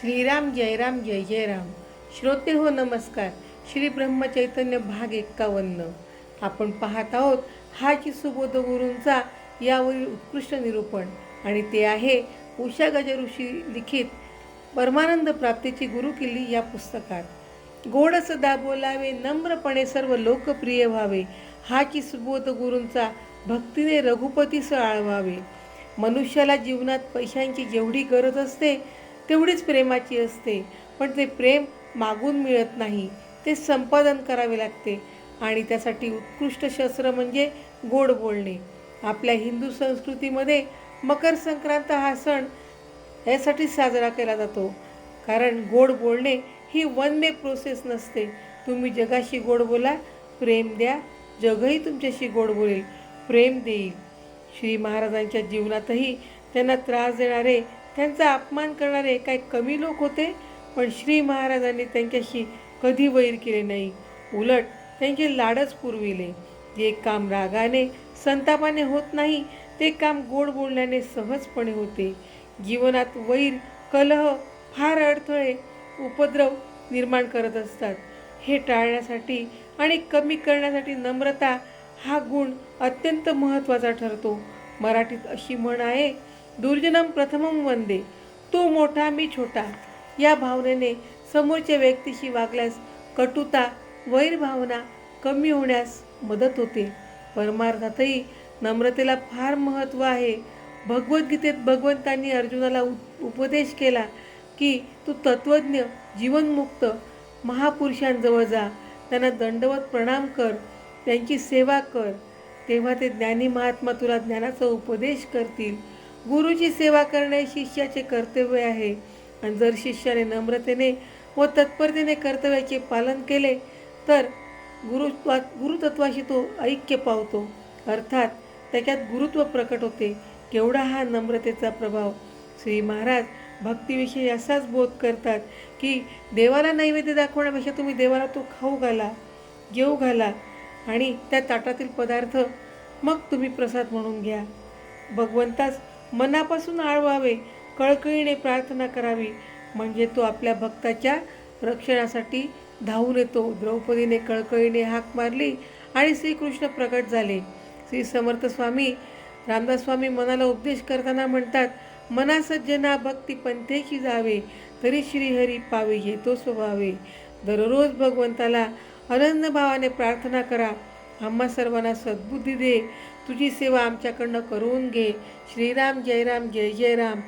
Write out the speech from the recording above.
श्रीराम जयराम जय जय राम. श्रोते हो नमस्कार. श्री ब्रह्मचैतन्य भाग एक्कावन्न. आपण पाहत आहोत हाची सुबोध गुरूंचा यावरील उत्कृष्ट निरूपण आणि ते आहे उषा गजऋषी लिखित परमानंद प्राप्तीची गुरुकिल्ली या पुस्तकात. गोड सदा बोलावे नम्रपणे सर्व लोकप्रिय व्हावे. हाची सुबोध गुरूंचा भक्तीने रघुपतीस आळवावे. मनुष्याला जीवनात पैशांची जेवढी गरज असते तेवढीच प्रेमाची असते. पण ते प्रेम मागून मिळत नाही. ते संपादन करावे लागते. आणि त्यासाठी उत्कृष्ट शस्त्र म्हणजे गोड बोलणे. आपल्या हिंदू संस्कृतीमध्ये मकर संक्रांत हा सण यासाठी साजरा केला जातो. कारण गोड बोलणे ही वन वे प्रोसेस नसते. तुम्ही जगाशी गोड बोला प्रेम द्या जगही तुमच्याशी गोड बोलेल प्रेम देईल. श्री महाराजांच्या जीवनातही त्यांना त्रास देणारे त्यांचा अपमान करणारे काही कमी लोक होते पण श्री महाराजांनी त्यांच्याशी कधी वैर केले नाही. उलट त्यांचे लाडच पुरविले. जे काम रागाने संतापाने होत नाही ते काम गोड बोलण्याने सहजपणे होते. जीवनात वैर कलह फार अडथळे उपद्रव निर्माण करत असतात. हे टाळण्यासाठी आणि कमी करण्यासाठी नम्रता हा गुण अत्यंत महत्त्वाचा ठरतो. मराठीत अशी म्हण आहे दुर्जनम प्रथमम वंदे. तो मोठा मी छोटा. या भावनेने समोरच्या व्यक्तीशी वागल्यास कटुता वैरभावना कमी होण्यास मदत होते. परमार्थातही नम्रतेला फार महत्त्व आहे. भगवद्गीतेत भगवंतांनी अर्जुनाला उपदेश केला की तू तत्त्वज्ञ जीवनमुक्त महापुरुषांजवळ जा. त्यांना दंडवत प्रणाम कर. त्यांची सेवा कर. तेव्हा ते ज्ञानी महात्मा तुला ज्ञानाचा उपदेश करतील. गुरुची सेवा करणे शिष्याचे कर्तव्य आहे. आणि जर शिष्याने नम्रतेने व तत्परतेने कर्तव्याचे पालन केले तर गुरुत्वा गुरुतत्वाशी तो ऐक्य पावतो. अर्थात त्याच्यात गुरुत्व प्रकट होते. केवढा हा नम्रतेचा प्रभाव. श्री महाराज भक्तीविषयी असाच बोध करतात की देवाला नैवेद्य दाखवण्यापेक्षा तुम्ही देवाला तो खाऊ घाला जेऊ घाला आणि त्या ताटातील पदार्थ मग तुम्ही प्रसाद म्हणून घ्या. भगवंतास मनापासून आळवावे कळकळीने प्रार्थना करावी. म्हणजे तो आपल्या भक्ताच्या रक्षणासाठी धावून येतो. द्रौपदीने कळकळीने हाक मारली आणि श्रीकृष्ण प्रकट झाले. श्री समर्थ स्वामी रामदास स्वामी मनाला उपदेश करताना म्हणतात मना सज्जना भक्ती पंथेची जावे तरी श्रीहरी पावे येतो स्वभावे. दररोज भगवंताला अनन्य भावाने प्रार्थना करा आम्हा सर्वांना सद्बुद्धी दे. तुझी सेवा आमच्याकडनं करून घे. श्रीराम जय राम जय जय राम